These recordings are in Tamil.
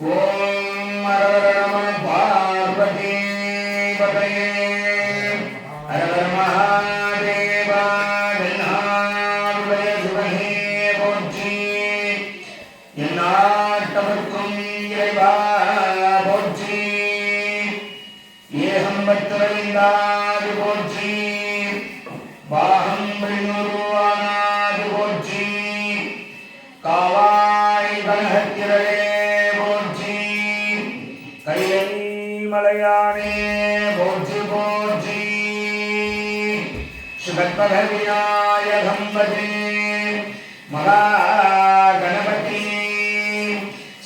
ஓம் அரவர பார்வதி பதையே அரவர மகாதேவா வெண்ணாடுடைய சுகனே போற்றி எந்நாட்டவர்க்கும் இறைவா போற்றி ஏகம் மலையானே போற்றி போற்றி. சுகத்பக விநாயகம் மகா கணபதி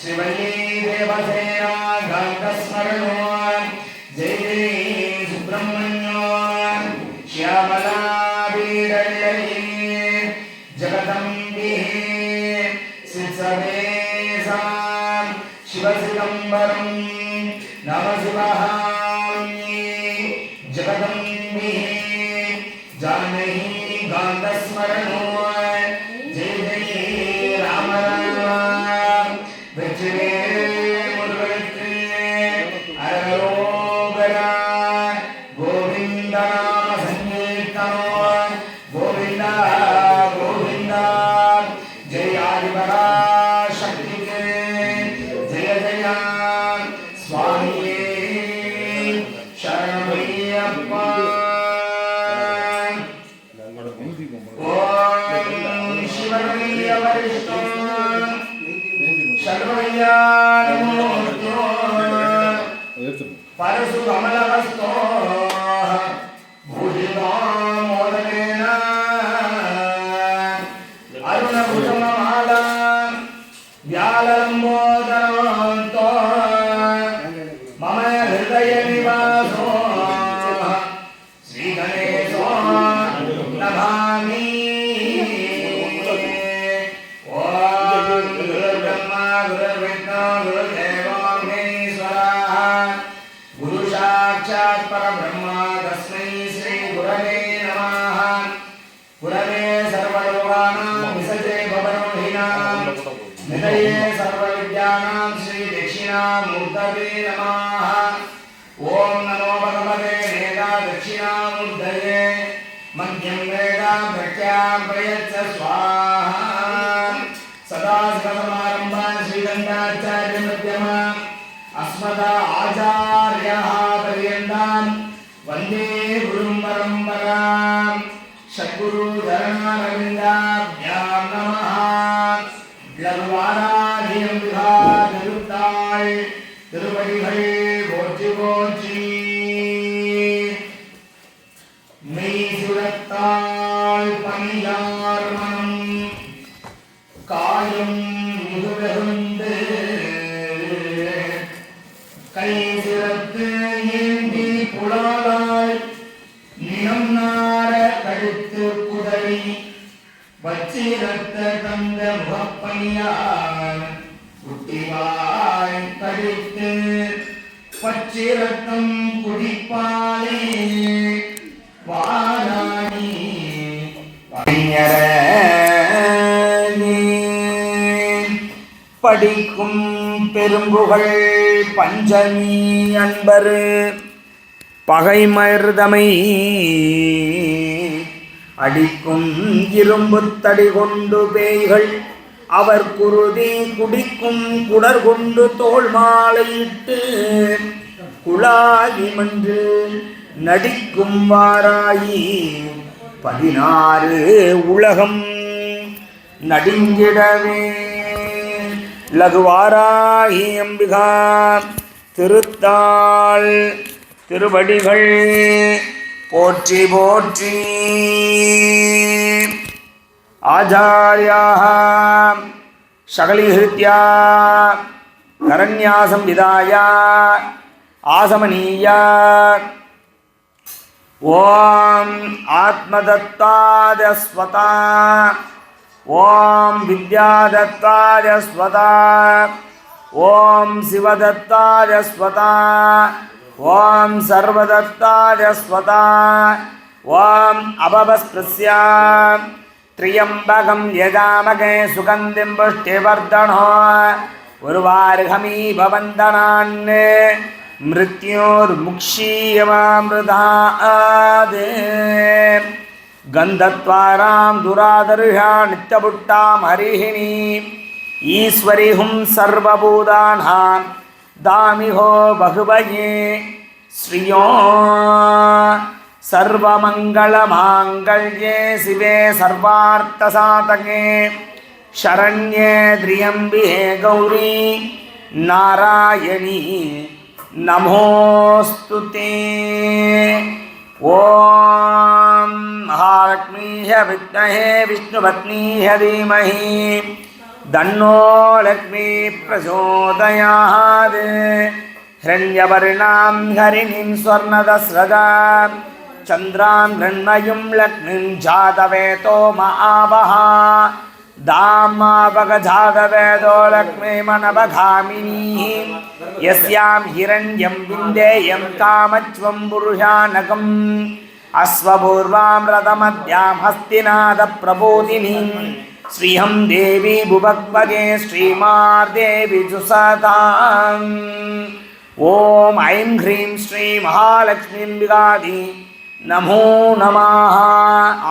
ஸ்ரீவல்லி தேவசேனா காந்தஸ்மரணோ. నామశివాహ परशुकमलहस्तो नमामि पंचामृत स्वाहा ஆயிரம் முதுகெழுந்து கை சிறத்து ஏந்தி புலாளாய் நிலம் நார கழுத்து குதறி வச்சிரத்த தந்த முகப்பணியார் குட்டிவாய் கழித்து பச்சிரத்தம் குடிப்பாலே வாராணி படிக்கும் பெரும்புகள் பஞ்சமி அன்பரு. பகைமர்தமை அடிக்கும் இரும்பு தடி கொண்டு பேய்கள். அவர் குருதி குடிக்கும் குடர் கொண்டு தோல் மாலையிட்டு குழாகி மன்று நடிக்கும் வாராயி. பதினாறு உலகம் நடுங்கிடவே. லகுவாராகி அம்பிகா. திருத்தாள் திருவடிகள் போற்றி போற்றி. ஆச்சாரியாக சகலீகிருத்தியா கரண்யாசம் விதாய ஆசமனீயா ஓம் ஆத்மதத்தாதஸ்வதா. ओम विद्यादत्ताय स्वता, ओम शिवदत्ताय स्वता, ओम सर्वदत्ताय स्वता, ओम अभवस्पृश्या। त्र्यम्बकं यजामगे सुगन्धिं पुष्टिवर्धनो उर्वार्हमीव वन्दनान् मृत्योर्मुक्षीयमामृधात् गन्धत्वारां दुरादर्शा नित्यपुट्टां हरिहिणी ईश्वरि हुं सर्वभूतानां दामिहो बहुवये श्रियो सर्वमङ्गलमाङ्गल्ये शिवे सर्वार्थसाधके शरण्ये त्र्यम्बिहे गौरी नारायणी नमोऽस्तु ते ॐ महालक्ष्मीः विद्महे विष्णुपत्नीः धीमहि। दन्नो लक्ष्मी प्रचोदयात्। हिरण्यवर्णां हरिणीं स्वर्णदस्रजा। चन्द्रां गृह्णयुं लक्ष्मीं जातवेतो महावः। दामावगजातवेदो लक्ष्मीमनवघामिनीः यस्यां हिरण्यं विन्देयं कामच्वं पुरुषानकम् अश्वपूर्वां रथमद्यां हस्तिनादप्रबोधिनीं श्रियं देवी भुभक्पदे श्रीमार्देवी जुसताम् ॐ ऐं ह्रीं श्रीमहालक्ष्मीं विगादि नमो नमः।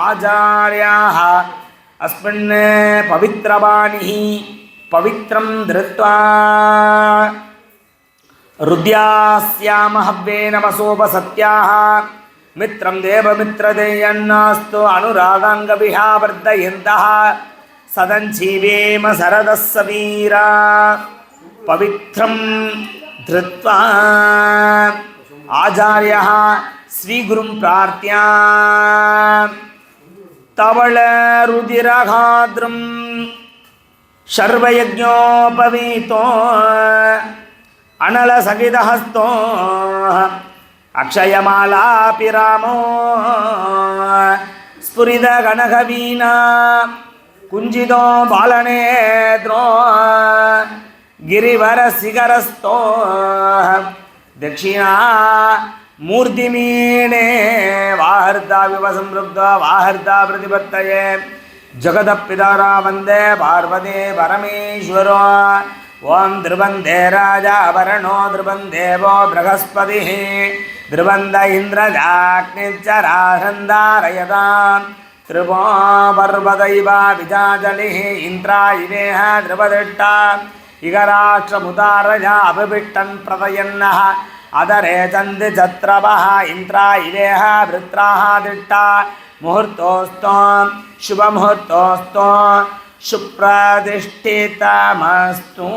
आचार्याः अस्मिन् पवित्रवाणिः पवित्रं धृत्वा रुद्यास्यामहव्ये नमसोपसत्याः मित्रं देवमित्रदेयन्नास्तु अनुरागाङ्गभिः वर्धयन्तः सदञ्जीवेम शरदः सवीरा पवित्रं धृत्वा आचार्यः श्रीगुरुं प्रार्थ्य तवळरुदिरघाद्रं शर्वयज्ञोपवीतो अनलसहितहस्तो அக்ஷயமாலாபிராமோ ஸ்புரித கனகவீனா குஞ்சிதோ பாலநேத்ரோ ಗಿರಿವರ ಸಿಗರಸ್ತೋ ದಕ್ಷಿಣಾ ಮೂರ್ತಿಮೀಣೆ ವಾಹರ್ಧಾವಿವ ಸಂವೃದ್ಧ ವಾಹರ್ಧ ಪ್ರತಿಪತ್ತಯೇ ಜಗದ ಪಿತರ ವಂದೇ ಪಾರ್ವತಿ ಪರಮೇಶ್ವರ ಓಂ ಧ್ರುವಂದೇ ರಾಜ ವರಣೋ ಧ್ರುವಂದೇವೋ ಬೃಹಸ್ಪತಿ ध्रुवन्देवो बृहस्पतिः ध्रुवन्द इन्द्रजाग्निश्चराहन्दारयतां ध्रुवो पर्वदैव विजाजलिः इन्द्रायिवेह ध्रुवदृष्टा इगराष्ट्रमुदारया अभिभिष्टन् प्रदयन्नः अदरे चन्दि चत्रवः इन्द्रायिवेह वृत्राः दिष्टा मुहूर्तोऽस्तो शुभमुहूर्तोऽस्तो सुप्रतिष्ठितमस्तु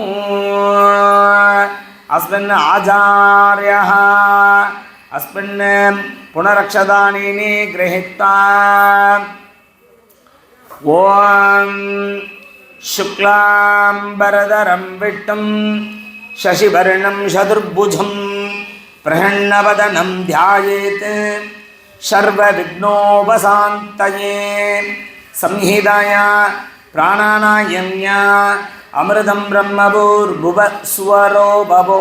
अस्मिन् आचार्यः अस्मिन् पुनरक्षदानीनि गृहीत्वा ॐ शुक्लाम्बरधरं विट्टं शशिवर्णं शतुर्भुजं प्रहण्णवदनं ध्यायेत् सर्वविघ्नोपसान्तये संहिताया प्राणानायम्या अमृतं ब्रह्मभूर्भुवस्वरो बभो